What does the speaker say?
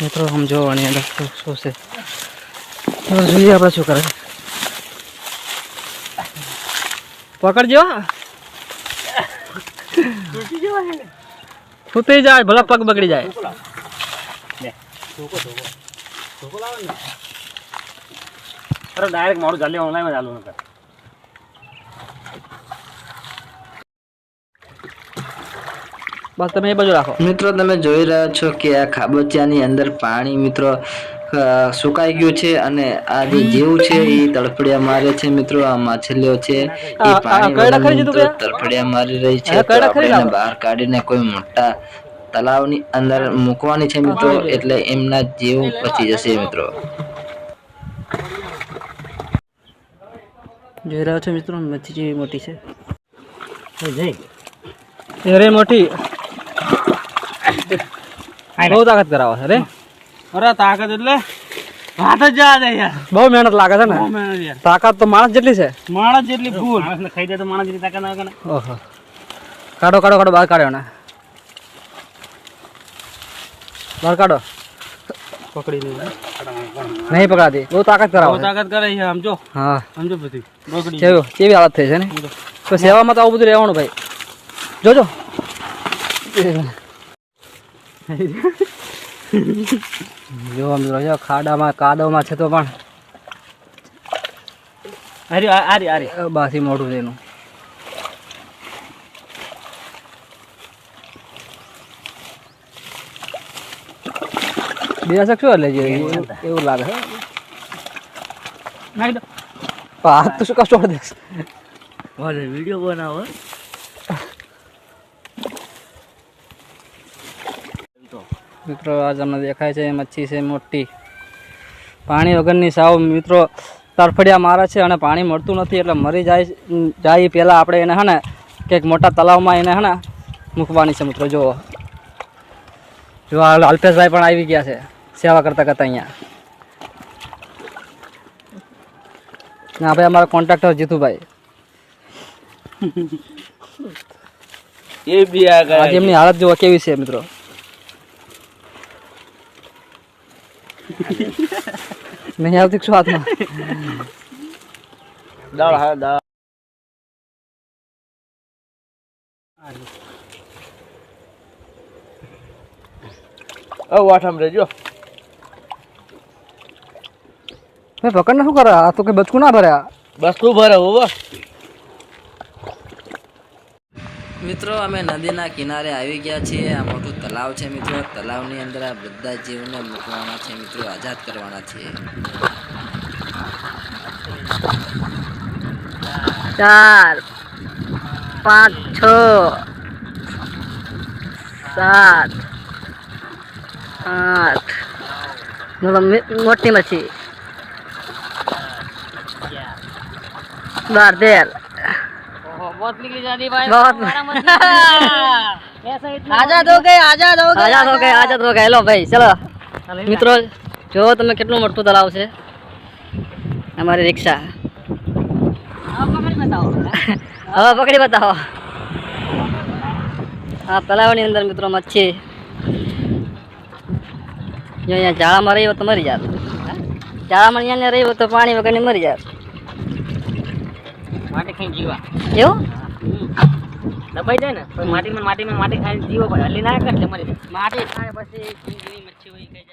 મિત્રો સમજો આની અંદર શું છે. જોઈએ આપણે શું કરે પકડજો. સુતી જાય, ભલા પગ બગડી જાય. ડાયરેક્ટ મારું ચાલે ઓનલાઈન ચાલુ નકર બસ તમે એ બાજુ રાખો. મિત્રો તમે જોઈ રહ્યા છો કે આ ખાબોચિયાની અંદર પાણી મિત્રો સુકાઈ ગયું છે અને આ જે જીવ છે એ તડફડિયા મારે છે મિત્રો આ માછલીઓ છે એ પાણી? તડફડિયા મારી રહી છે. આપણે બહાર કાઢીને કોઈ મોટા તલાવની અંદર મૂકવાની છે મિત્રો એટલે એમના જીવ બચી જશે મિત્રો. જોઈ રહ્યા છો મિત્રો મચ્છી જેવી મોટી છે. અરે મોટી. બહુ તાકાત કરાવે અરે અરે તાકાત એટલે હાથ જ જા દે યાર. બહુ મહેનત લાગે છે ને? બહુ મહેનત યાર. તાકાત તો માણસ જેટલી છે. માણસ જેટલી ફૂલ માણસને ખાઈ દે તો માણસ જેટલી તાકાત આવે ને? ઓહો. કાઢો કાઢો કાઢો બહાર કાઢ્યો ને બહાર કાઢો. પકડી નહીં પકડાતી. બહુ તાકાત બહુ કરાવે છે. તાકાત કરે છે સમજો. હા. સમજો બધી. પકડી કેવો કેવી હાલત થઈ છે ને? તો સેવામાં તો આવું બધું રહેવાનું ભાઈ. જોજો. જો મિત્રો જો ખાડામાં કાદવમાં છે તો પણ. અરે આરી આરી બાથી મોઢું એનું. બે શકશો એટલે જે એવું- લાગે છે? નાખી દો. પણ તો શું કશું દેશ વીડિયો બનાવો મિત્રો આ તમને દેખાય છે મચ્છી છે મોટી. પાણી વગરની સાવ મિત્રો તરફડિયા મારે છે અને પાણી મળતું નથી એટલે મરી જાય જાય પહેલાં આપણે એને હે ને કંઈક મોટા તલાવમાં એને હે ને મૂકવાની છે મિત્રો જુઓ. જો આ અલ્પેશભાઈ પણ આવી ગયા છે સેવા કરતા કરતા અહીંયા. ના ભાઈ અમારા કોન્ટ્રાક્ટર જીતુભાઈ. એ બી આ એમની હાલત જોવા કેવી છે મિત્રો. નહીં આવતી શું હાથમાં દાળ હા દાળ ઓ વાઠામ રેજો મેં પકડને શું કરે આ તો કે બચકું ના ભર્યા બસ તું ભરે હોવા મિત્રો, અમે નદીના કિનારે આવી ગયા છીએ. આ મોટું તલાવ છે મિત્રો. તલાવની અંદર આ બધા જીવને મૂકવાના છે મિત્રો, આઝાદ કરવાના છે ચાર, પાંચ, છ, સાત, આઠ. મોટી મચ્છી. બાર, તેર. बहुत निकली जाती भाई बहुत आजाद हो गए आजाद हो गए આઝાદ હો ગયે આઝાદ હો ગયે લો ભાઈ ચલો મિત્રો જો તમે કેટલું મોટું તલાવ છે અમારી રિક્ષા आप पकड़ बताओ હવે પકડી બતાવો આ તલાવની અંદર મિત્રો મચ્છી જો અહીંયા જાળામાં રહી હોય તો મરી જાત જાળામાં અહીંયા રહી હોય તો પાણી વગરની મરી જાત માટી ખાઈને જીવા. એવું? દબાઈ જાય ને માટી માં માટી માટી ખાઈને જીવો પડે. હલી ના કરે મરી માટી ખાય પછી મચ્છી હોય કઈ